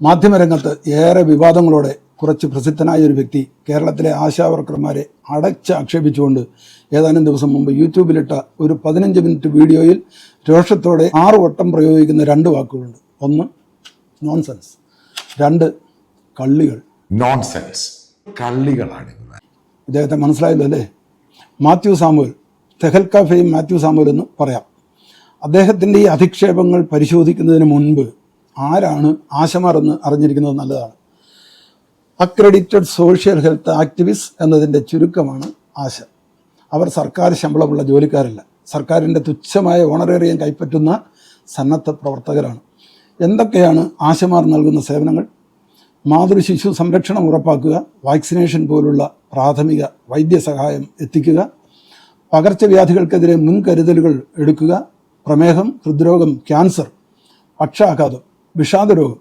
മാധ്യമരംഗത്ത് ഏറെ വിവാദങ്ങളോടെ കുറച്ച് പ്രസിദ്ധനായ ഒരു വ്യക്തി കേരളത്തിലെ ആശാവർക്കർമാരെ അടച്ച് ആക്ഷേപിച്ചുകൊണ്ട് ഏതാനും ദിവസം മുമ്പ് യൂട്യൂബിലിട്ട ഒരു പതിനഞ്ച് മിനിറ്റ് വീഡിയോയിൽ രോഷത്തോടെ ആറ് വട്ടം പ്രയോഗിക്കുന്ന രണ്ട് വാക്കുകളുണ്ട്. ഒന്ന് നോൺസെൻസ് രണ്ട് കള്ളികൾ. നോൺസെൻസ് കള്ളികളാണ് ഇദ്ദേഹത്തെ മനസ്സിലായല്ലോ അല്ലേ? മാത്യു സാമുവൽ തെഹൽക്ക ഫെയിം മാത്യു സാമുവൽ എന്ന് പറയാം. അദ്ദേഹത്തിന്റെ ഈ അധിക്ഷേപങ്ങൾ പരിശോധിക്കുന്നതിന് മുൻപ് ആരാണ് ആശമാർ എന്ന് അറിഞ്ഞിരിക്കുന്നത് നല്ലതാണ്. അക്രഡിറ്റഡ് സോഷ്യൽ ഹെൽത്ത് ആക്ടിവിസ്റ്റ് എന്നതിന്റെ ചുരുക്കമാണ് ആശ. അവർ സർക്കാർ ശമ്പളമുള്ള ജോലിക്കാരല്ല. സർക്കാരിന്റെ തുച്ഛമായ ഓണറേറിയം കൈപ്പറ്റുന്ന സന്നദ്ധ പ്രവർത്തകരാണ്. എന്തൊക്കെയാണ് ആശമാർ നൽകുന്ന സേവനങ്ങൾ? മാതൃ ശിശു സംരക്ഷണം ഉറപ്പാക്കുക വാക്സിനേഷൻ പോലുള്ള പ്രാഥമിക വൈദ്യസഹായം എത്തിക്കുക പകർച്ചവ്യാധികൾക്കെതിരെ മുൻകരുതലുകൾ എടുക്കുക പ്രമേഹം ഹൃദ്രോഗം ക്യാൻസർ പക്ഷാഘാതം വിഷാദരോഗം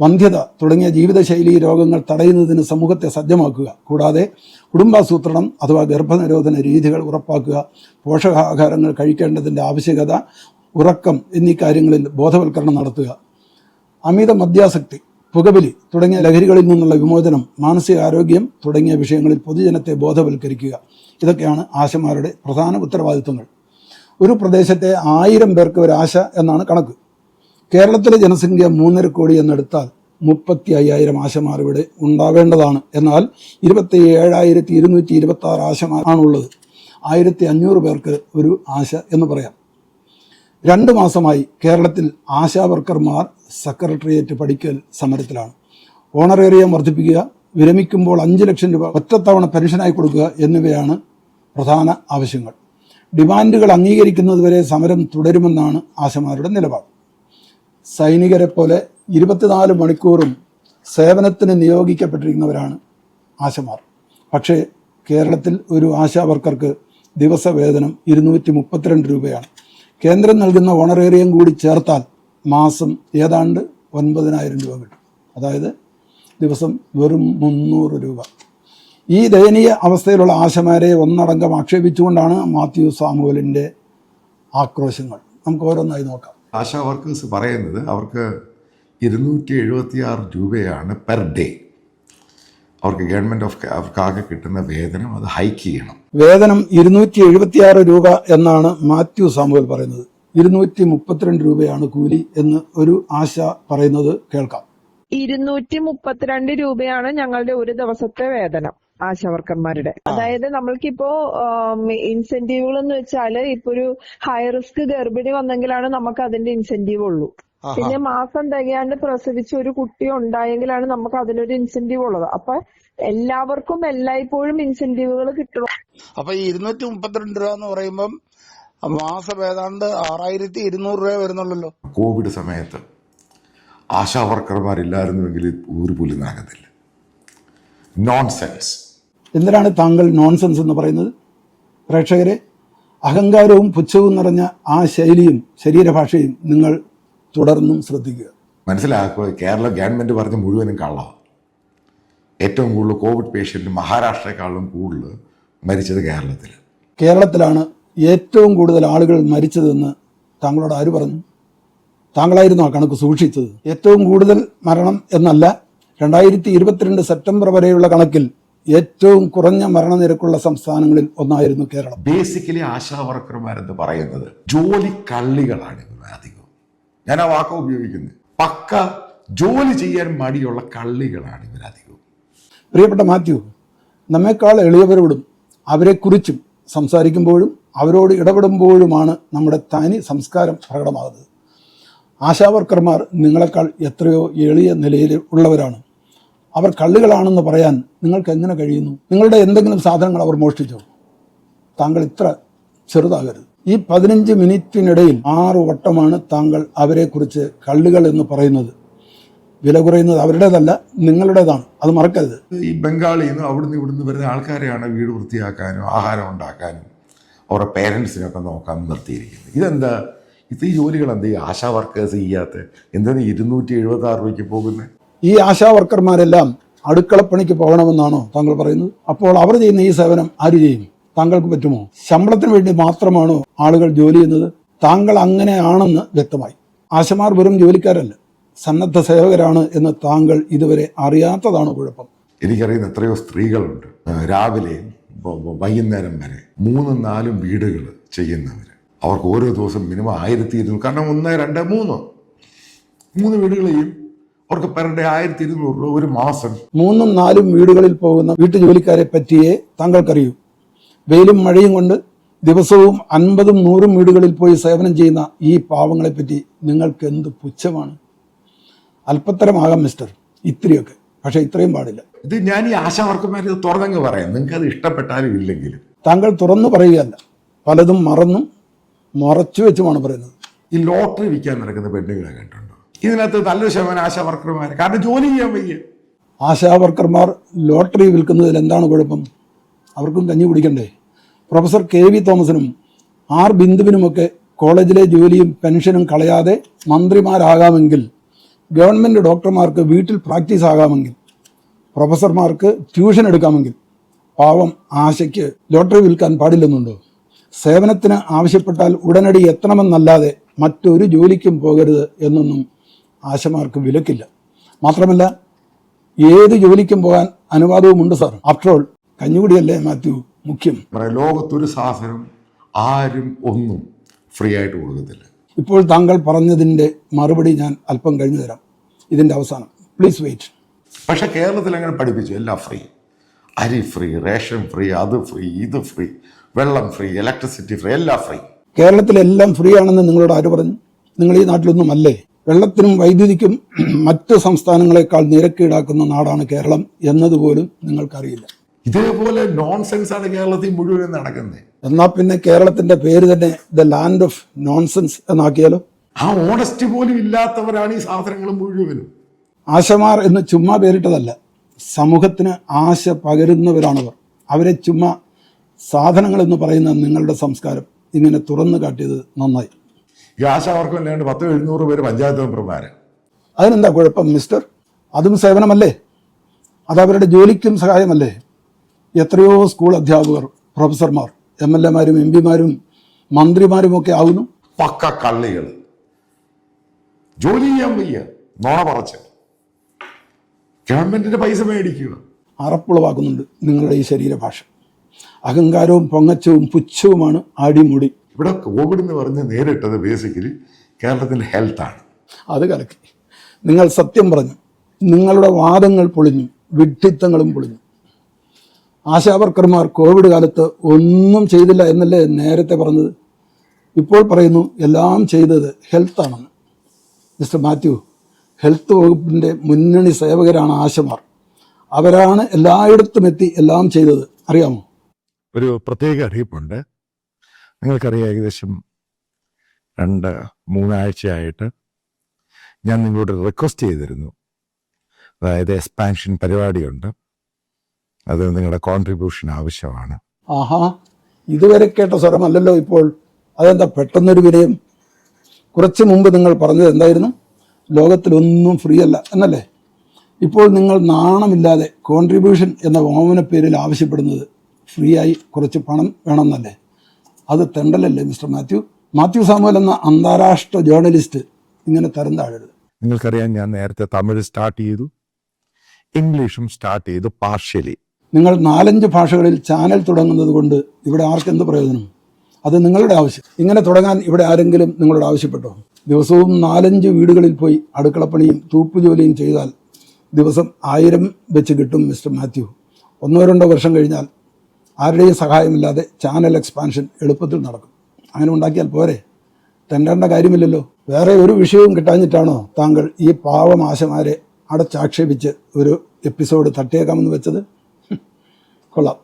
വന്ധ്യത തുടങ്ങിയ ജീവിതശൈലി രോഗങ്ങൾ തടയുന്നതിന് സമൂഹത്തെ സജ്ജമാക്കുക. കൂടാതെ കുടുംബാസൂത്രണം അഥവാ ഗർഭനിരോധന രീതികൾ ഉറപ്പാക്കുക പോഷകാഹാരങ്ങൾ കഴിക്കേണ്ടതിന്റെ ആവശ്യകത ഉറക്കം എന്നീ കാര്യങ്ങളിൽ ബോധവൽക്കരണം നടത്തുക. അമിത മദ്യാസക്തി പുകവലി തുടങ്ങിയ ലഹരികളിൽ നിന്നുള്ള വിമോചനം മാനസികാരോഗ്യം തുടങ്ങിയ വിഷയങ്ങളിൽ പൊതുജനത്തെ ബോധവൽക്കരിക്കുക. ഇതൊക്കെയാണ് ആശമാരുടെ പ്രധാന ഉത്തരവാദിത്വങ്ങൾ. ഒരു പ്രദേശത്തെ ആയിരം പേർക്ക് ഒരു ആശ എന്നാണ് കണക്ക്. കേരളത്തിലെ ജനസംഖ്യ മൂന്നര കോടി എന്നെടുത്താൽ മുപ്പത്തി അയ്യായിരം ആശമാർ ഇവിടെ ഉണ്ടാവേണ്ടതാണ്. എന്നാൽ ഇരുപത്തി ഏഴായിരത്തി ഇരുന്നൂറ്റി ഇരുപത്തി ആറ് ആശമാർ ആണുള്ളത് ആയിരത്തി അഞ്ഞൂറ് പേർക്ക് ഒരു ആശ എന്ന് പറയാം. രണ്ട് മാസമായി കേരളത്തിൽ ആശാ വർക്കർമാർ സെക്രട്ടേറിയറ്റ് പഠിക്കൽ സമരത്തിലാണ്. ഓണറേറിയം വർദ്ധിപ്പിക്കുക വിരമിക്കുമ്പോൾ അഞ്ച് ലക്ഷം രൂപ ഒറ്റത്തവണ പെൻഷനായി കൊടുക്കുക എന്നിവയാണ് പ്രധാന ആവശ്യങ്ങൾ. ഡിമാൻഡുകൾ അംഗീകരിക്കുന്നതുവരെ സമരം തുടരുമെന്നാണ് ആശമാരുടെ നിലപാട്. സൈനികരെ പോലെ ഇരുപത്തിനാല് മണിക്കൂറും സേവനത്തിന് നിയോഗിക്കപ്പെട്ടിരിക്കുന്നവരാണ് ആശമാർ. പക്ഷേ കേരളത്തിൽ ഒരു ആശാ വർക്കർക്ക് ദിവസവേതനം ഇരുന്നൂറ്റി മുപ്പത്തിരണ്ട് രൂപയാണ്. കേന്ദ്രം നൽകുന്ന ഓണറേറിയം കൂടി ചേർത്താൽ മാസം ഏതാണ്ട് ഒൻപതിനായിരം രൂപ കിട്ടും. അതായത് ദിവസം വെറും മുന്നൂറ് രൂപ. ഈ ദയനീയ അവസ്ഥയിലുള്ള ആശമാരെ ഒന്നടങ്കം ആക്ഷേപിച്ചുകൊണ്ടാണ് മാത്യു സാമുവലിന്റെ ആക്രോശങ്ങൾ. നമുക്ക് ഓരോന്നായി നോക്കാം. ആശാ വർക്കേഴ്സ് പറയുന്നത് അവർക്ക് ഇരുന്നൂറ്റി എഴുപത്തി ആറ് രൂപയാണ് പെർ ഡേ. അവർക്ക് ഗവൺമെന്റ് ഓഫ് അവർക്കാകെ കിട്ടുന്ന വേതനം അത് ഹൈക്ക് ചെയ്യണം. വേതനം ഇരുന്നൂറ്റി എഴുപത്തി ആറ് രൂപ എന്നാണ് മാത്യു സാമുവൽ പറയുന്നത്. ഇരുന്നൂറ്റി മുപ്പത്തിരണ്ട് രൂപയാണ് കൂലി എന്ന് ഒരു ആശ പറയുന്നത് കേൾക്കാം. ഇരുന്നൂറ്റി മുപ്പത്തിരണ്ട് രൂപയാണ് ഞങ്ങളുടെ ഒരു ദിവസത്തെ വേതനം. ആശാവർക്കർമാരുടെ അതായത് നമ്മൾക്കിപ്പോ ഇൻസെന്റീവുകൾ എന്ന് വെച്ചാൽ ഇപ്പൊ ഒരു ഹൈ റിസ്ക് ഗർഭിണി വന്നെങ്കിലാണ് നമുക്ക് അതിന്റെ ഇൻസെന്റീവ് ഉള്ളൂ പിന്നെ മാസം തികയാണ്ട് പ്രസവിച്ച ഒരു കുട്ടി ഉണ്ടായെങ്കിലാണ് നമുക്ക് അതിനൊരു ഇൻസെന്റീവ് ഉള്ളത് അപ്പൊ എല്ലാവർക്കും എല്ലായ്പ്പോഴും ഇൻസെന്റീവുകൾ കിട്ടണം. അപ്പൊ ഇരുന്നൂറ്റി മുപ്പത്തിരണ്ട് രൂപ എന്ന് പറയുമ്പം മാസം ഏതാണ്ട് ആറായിരത്തി ഇരുന്നൂറ് രൂപ വരുന്നുള്ളല്ലോ. കോവിഡ് സമയത്ത് ആശാ വർക്കർമാരില്ലായിരുന്നുവെങ്കിൽ ഒരു പുല്ല് നടക്കത്തില്ല നോൺസെൻസ് എന്തിനാണ് താങ്കൾ നോൺസെൻസ് എന്ന് പറയുന്നത്? പ്രേക്ഷകരെ അഹങ്കാരവും പുച്ഛവും നിറഞ്ഞ ആ ശൈലിയും ശരീരഭാഷയും നിങ്ങൾ തുടർന്നും ശ്രദ്ധിക്കുക. മനസ്സിലാക്കുക കേരള ഗവൺമെന്റ് പറഞ്ഞ മുഴുവനും കള്ളമാണ് ഏറ്റവും കൂടുതൽ കോവിഡ് പേഷ്യന്റ് മഹാരാഷ്ട്രയെക്കാളും കൂടുതൽ മരിച്ചത് കേരളത്തിൽ കേരളത്തിലാണ് ഏറ്റവും കൂടുതൽ ആളുകൾ മരിച്ചതെന്ന് താങ്കളോട് ആര് പറഞ്ഞു? താങ്കളായിരുന്നു ആ കണക്ക് സൂക്ഷിച്ചത്? ഏറ്റവും കൂടുതൽ മരണം എന്നല്ല രണ്ടായിരത്തി ഇരുപത്തിരണ്ട് സെപ്റ്റംബർ വരെയുള്ള കണക്കിൽ ഏറ്റവും കുറഞ്ഞ മരണനിരക്കുള്ള സംസ്ഥാനങ്ങളിൽ ഒന്നായിരുന്നു കേരളം. ബേസിക്കലി ആശാ വർക്കർമാരെന്ന് പറയുന്നത് ജോലി കള്ളികളാണ് ഇവർ അധികം ഞാൻ ആ വാക്ക ഉപയോഗിക്കുന്നത് പക്ക ജോലി ചെയ്യാൻ മടിയുള്ള കള്ളികളാണ് ഇവരധികവും പ്രിയപ്പെട്ട മാത്യു നമ്മെക്കാൾ എളിയവരോടും അവരെക്കുറിച്ചും സംസാരിക്കുമ്പോഴും അവരോട് ഇടപെടുമ്പോഴുമാണ് നമ്മുടെ തനി സംസ്കാരം പ്രകടമാകുന്നത്. ആശാവർക്കർമാർ നിങ്ങളെക്കാൾ എത്രയോ എളിയ നിലയിൽ ഉള്ളവരാണ്. അവർ കള്ളുകളാണെന്ന് പറയാൻ നിങ്ങൾക്ക് എങ്ങനെ കഴിയുന്നു? നിങ്ങളുടെ എന്തെങ്കിലും സാധനങ്ങൾ അവർ മോഷ്ടിച്ചോ? താങ്കൾ ഇത്ര ചെറുതാകരുത്. ഈ പതിനഞ്ച് മിനിറ്റിനിടയിൽ ആറു വട്ടമാണ് താങ്കൾ അവരെക്കുറിച്ച് കള്ളികൾ എന്ന് പറയുന്നത്. വില കുറയുന്നത് അവരുടേതല്ല നിങ്ങളുടേതാണ്. അത് മറക്കരുത്. ഈ ബംഗാളിൽ നിന്ന് അവിടുന്ന് ഇവിടുന്ന് വരുന്ന ആൾക്കാരെയാണ് വീട് വൃത്തിയാക്കാനും ആഹാരം ഉണ്ടാക്കാനും അവരുടെ പേരൻസിനൊക്കെ നോക്കാൻ നിർത്തിയിരിക്കുന്നത്. ഇതെന്താ? ഇത് ഈ ജോലികൾ എന്താ ഈ ആശാ വർക്കേഴ്സ് ചെയ്യാത്ത എന്താണ് ഇരുന്നൂറ്റി എഴുപത്തി ആറ് രൂപയ്ക്ക് പോകുന്നത് ഈ ആശാ വർക്കർമാരെല്ലാം അടുക്കളപ്പണിക്ക് പോകണമെന്നാണോ താങ്കൾ പറയുന്നത്? അപ്പോൾ അവർ ചെയ്യുന്ന ഈ സേവനം ആര് ചെയ്യും? താങ്കൾക്ക് പറ്റുമോ? ശമ്പളത്തിന് വേണ്ടി മാത്രമാണോ ആളുകൾ ജോലി ചെയ്യുന്നത്? താങ്കൾ അങ്ങനെയാണെന്ന് വ്യക്തമായി. ആശമാർ വെറും ജോലിക്കാരല്ല സന്നദ്ധ സേവകരാണ് എന്ന് താങ്കൾ ഇതുവരെ അറിയാത്തതാണ് കുഴപ്പം? എനിക്കറിയുന്ന എത്രയോ സ്ത്രീകളുണ്ട്. രാവിലെ വൈകുന്നേരം വരെ മൂന്നും നാലും വീടുകൾ ചെയ്യുന്നവർ അവർക്ക് ഓരോ ദിവസം മിനിമം ആയിരത്തി ഇരുന്നൂറ് കാരണം ഒന്ന് രണ്ട് മൂന്ന്. മൂന്ന് വീടുകൾ ചെയ്യും. അവർക്ക് പെർ ഡേ ആയിരത്തി ഇരുന്നൂറ് രൂപ ഒരു മാസം. മൂന്നും നാലും വീടുകളിൽ പോകുന്ന വീട്ടുജോലിക്കാരെ പറ്റിയേ താങ്കൾക്കറിയൂ. വെയിലും മഴയും കൊണ്ട് ദിവസവും അൻപതും നൂറും വീടുകളിൽ പോയി സേവനം ചെയ്യുന്ന ഈ പാവങ്ങളെപ്പറ്റി നിങ്ങൾക്ക് എന്ത് പുച്ഛമാണ്? അല്പത്തരമാകാം മിസ്റ്റർ ഇത്രയൊക്കെ. പക്ഷെ ഇത്രയും പാടില്ല. ഇത് ഞാൻ ഈ ആശാവർക്കന്മാർ ഇത് തുറന്നങ്ങ് പറയാം. നിങ്ങൾക്ക് അത് ഇഷ്ടപ്പെട്ടാലും ഇല്ലെങ്കിലും. താങ്കൾ തുറന്നു പറയുകയല്ല. പലതും മറന്നും മറച്ചു വെച്ചുമാണ് പറയുന്നത്. ഈ ലോട്ടറി വിൽക്കാൻ നടക്കുന്ന പെണ്ണുങ്ങളെ കണ്ടുണ്ടോ ഇതിനകത്ത് നല്ലൊരു ശതമാനം ആശാവർക്കർമാർ കാരണം ജോലി ചെയ്യാൻ വയ്യ. ആശാ വർക്കർമാർ ലോട്ടറി വിൽക്കുന്നതിൽ എന്താണ് കുഴപ്പം? അവർക്കും കഞ്ഞി കുടിക്കണ്ടേ? പ്രൊഫസർ കെ വി തോമസിനും ആർ ബിന്ദുവിനുമൊക്കെ കോളേജിലെ ജോലിയും പെൻഷനും കളയാതെ മന്ത്രിമാരാകാമെങ്കിൽ ഗവൺമെന്റ് ഡോക്ടർമാർക്ക് വീട്ടിൽ പ്രാക്ടീസ് ആകാമെങ്കിൽ പ്രൊഫസർമാർക്ക് ട്യൂഷൻ എടുക്കാമെങ്കിൽ പാവം ആശയ്ക്ക് ലോട്ടറി വിൽക്കാൻ പാടില്ലെന്നുണ്ടോ? സേവനത്തിന് ആവശ്യപ്പെട്ടാൽ ഉടനടി എത്തണമെന്നല്ലാതെ മറ്റൊരു ജോലിക്കും പോകരുത് എന്നൊന്നും ആശമാർക്ക് വിലക്കില്ല. മാത്രമല്ല ഏത് ജോലിക്കും പോകാൻ അനുവാദവുമുണ്ട് സാർ. ആഫ്റ്റർ ഓൾ കഞ്ഞുകുടിയല്ലേ മാത്യു മുഖ്യം? ലോകത്തൊരു സാധനം ആരും ഒന്നും ഫ്രീ ആയിട്ട് കൊടുക്കത്തില്ല. ഇപ്പോൾ താങ്കൾ പറഞ്ഞതിന്റെ മറുപടി ഞാൻ അല്പം കഴിഞ്ഞു തരാം. ഇതിന്റെ അവസാനം. പ്ലീസ് വെയിറ്റ് പക്ഷേ കേരളത്തിൽ അങ്ങനെ പഠിപ്പിച്ചു. എല്ലാം ഫ്രീ. അരി ഫ്രീ റേഷൻ ഫ്രീ അത് ഫ്രീ ഇത് ഫ്രീ വെള്ളം ഫ്രീ ഇലക്ട്രിസിറ്റി ഫ്രീ എല്ലാം ഫ്രീ. കേരളത്തിലെല്ലാം ഫ്രീ ആണെന്ന് നിങ്ങളോട് ആര് പറഞ്ഞു? നിങ്ങൾ ഈ നാട്ടിലൊന്നും അല്ലേ വെള്ളത്തിനും വൈദ്യുതിക്കും മറ്റ് സംസ്ഥാനങ്ങളെക്കാൾ നിരക്കീടാക്കുന്ന നാടാണ് കേരളം എന്നതുപോലും നിങ്ങൾക്കറിയില്ല. ഇതേപോലെ നോൺസെൻസ് ആണ് കേരളത്തിൽ മുഴുവൻ നടക്കുന്നത്. എന്നാൽ പിന്നെ കേരളത്തിന്റെ പേര് തന്നെ ദ ലാൻഡ് ഓഫ് നോൺസെൻസ് എന്നാക്കിയാലോ? ആ ഓണസ്റ്റ് പോലും ഇല്ലാത്തവരാണ് ഈ സാധനങ്ങൾ മുഴുവനും. ആശമാർ എന്ന് ചുമ്മാ പേരിട്ടതല്ല സമൂഹത്തിന് ആശ പകരുന്നവരാണവർ. അവരെ ചുമ്മാ സാധനങ്ങൾ എന്ന് പറയുന്ന നിങ്ങളുടെ സംസ്കാരം ഇങ്ങനെ തുറന്നു കാട്ടിയത് നന്നായി. ഈ ആശാവർക്കും അല്ലാണ്ട് പത്ത് എഴുന്നൂറ് പേര് പഞ്ചായത്ത് മെമ്പർമാർ അതിനെന്താ കുഴപ്പം മിസ്റ്റർ? അതും സേവനമല്ലേ? അതവരുടെ ജോലിക്കും സഹായമല്ലേ? എത്രയോ സ്കൂൾ അധ്യാപകർ പ്രൊഫസർമാർ എം എൽ എമാരും എം പിമാരും മന്ത്രിമാരുമൊക്കെ ആകുന്നു പക്ക കള്ളികൾ ജോലി ചെയ്യാൻ വയ്യ. നോണ പറച്ച്. ഗവൺമെന്റിന്റെ പൈസ മേടിക്കുക. അറപ്പുളവാക്കുന്നുണ്ട് നിങ്ങളുടെ ഈ ശരീരഭാഷ. അഹങ്കാരവും പൊങ്ങച്ചവും പുച്ഛവുമാണ് അടിമുടി. ഇവിടെ കോവിഡ് എന്ന് പറഞ്ഞ് നേരിട്ടത് ബേസിക്കലി കേരളത്തിന്റെ ഹെൽത്താണ് അത് കലക്കി. നിങ്ങൾ സത്യം പറഞ്ഞു. നിങ്ങളുടെ വാദങ്ങൾ പൊളിഞ്ഞു. വിഡ്ഢിത്തങ്ങളും പൊളിഞ്ഞു. ആശാവർക്കർമാർ കോവിഡ് കാലത്ത് ഒന്നും ചെയ്തില്ല എന്നല്ലേ നേരത്തെ പറഞ്ഞത്? ഇപ്പോൾ പറയുന്നു എല്ലാം ചെയ്തത് ഹെൽത്താണെന്ന് മിസ്റ്റർ മാത്യു ഹെൽത്ത് വകുപ്പിന്റെ മുന്നണി സേവകരാണ് ആശമാർ. അവരാണ് എല്ലായിടത്തും എത്തി എല്ലാം ചെയ്തത്. അറിയാമോ? ഒരു പ്രത്യേക അറിയിപ്പുണ്ട്. നിങ്ങൾക്കറിയാം ഏകദേശം രണ്ട് മൂന്നാഴ്ചയായിട്ട് ഞാൻ നിങ്ങളോട് റിക്വസ്റ്റ് ചെയ്തിരുന്നു. അതായത് എക്സ്പാൻഷൻ പരിപാടിയുണ്ട്. അത് നിങ്ങളുടെ കോൺട്രിബ്യൂഷൻ ആവശ്യമാണ്. ആഹാ ഇതുവരെ കേട്ട സ്വരമല്ലല്ലോ ഇപ്പോൾ. അതെന്താ പെട്ടെന്നൊരു വിനയം കുറച്ച് മുമ്പ് നിങ്ങൾ പറഞ്ഞത് എന്തായിരുന്നു? ലോകത്തിലൊന്നും ഫ്രീ അല്ല എന്നല്ലേ? ഇപ്പോൾ നിങ്ങൾ നാണമില്ലാതെ കോൺട്രിബ്യൂഷൻ എന്ന ഓമന പേരിൽ ആവശ്യപ്പെടുന്നത് ഫ്രീ ആയി കുറച്ച് പണം വേണമെന്നല്ലേ? അത് തെണ്ടലല്ലേ മിസ്റ്റർ മാത്യു? മാത്യു സാമുവൽ എന്ന അന്താരാഷ്ട്ര ജേർണലിസ്റ്റ് ഇങ്ങനെ തരം താഴരുത്. നിങ്ങൾക്കറിയാം ഞാൻ നേരത്തെ തമിഴ് സ്റ്റാർട്ട് ചെയ്തു ഇംഗ്ലീഷും സ്റ്റാർട്ട് ചെയ്തു പാർഷ്യലി. നിങ്ങൾ നാലഞ്ച് ഭാഷകളിൽ ചാനൽ തുടങ്ങുന്നത് കൊണ്ട് ഇവിടെ ആർക്കെന്ത് പ്രയോജനം? അത് നിങ്ങളുടെ ആവശ്യം. ഇങ്ങനെ തുടങ്ങാൻ ഇവിടെ ആരെങ്കിലും നിങ്ങളോട് ആവശ്യപ്പെട്ടോ? ദിവസവും നാലഞ്ച് വീടുകളിൽ പോയി അടുക്കളപ്പണിയും തൂപ്പുജോലിയും ചെയ്താൽ ദിവസം ആയിരം വെച്ച് കിട്ടും മിസ്റ്റർ മാത്യു. ഒന്നോ രണ്ടോ വർഷം കഴിഞ്ഞാൽ ആരുടെയും സഹായമില്ലാതെ ചാനൽ എക്സ്പാൻഷൻ എളുപ്പത്തിൽ നടക്കും. അങ്ങനെ ഉണ്ടാക്കിയാൽ പോരെ? തെണ്ടേണ്ട കാര്യമില്ലല്ലോ. വേറെ ഒരു വിഷയവും കിട്ടാഞ്ഞിട്ടാണോ താങ്കൾ ഈ പാവമാശമാരെ അടച്ചാക്ഷേപിച്ച് ഒരു എപ്പിസോഡ് തട്ടിയേക്കാമെന്ന് വെച്ചത്? കൊള്ളാം.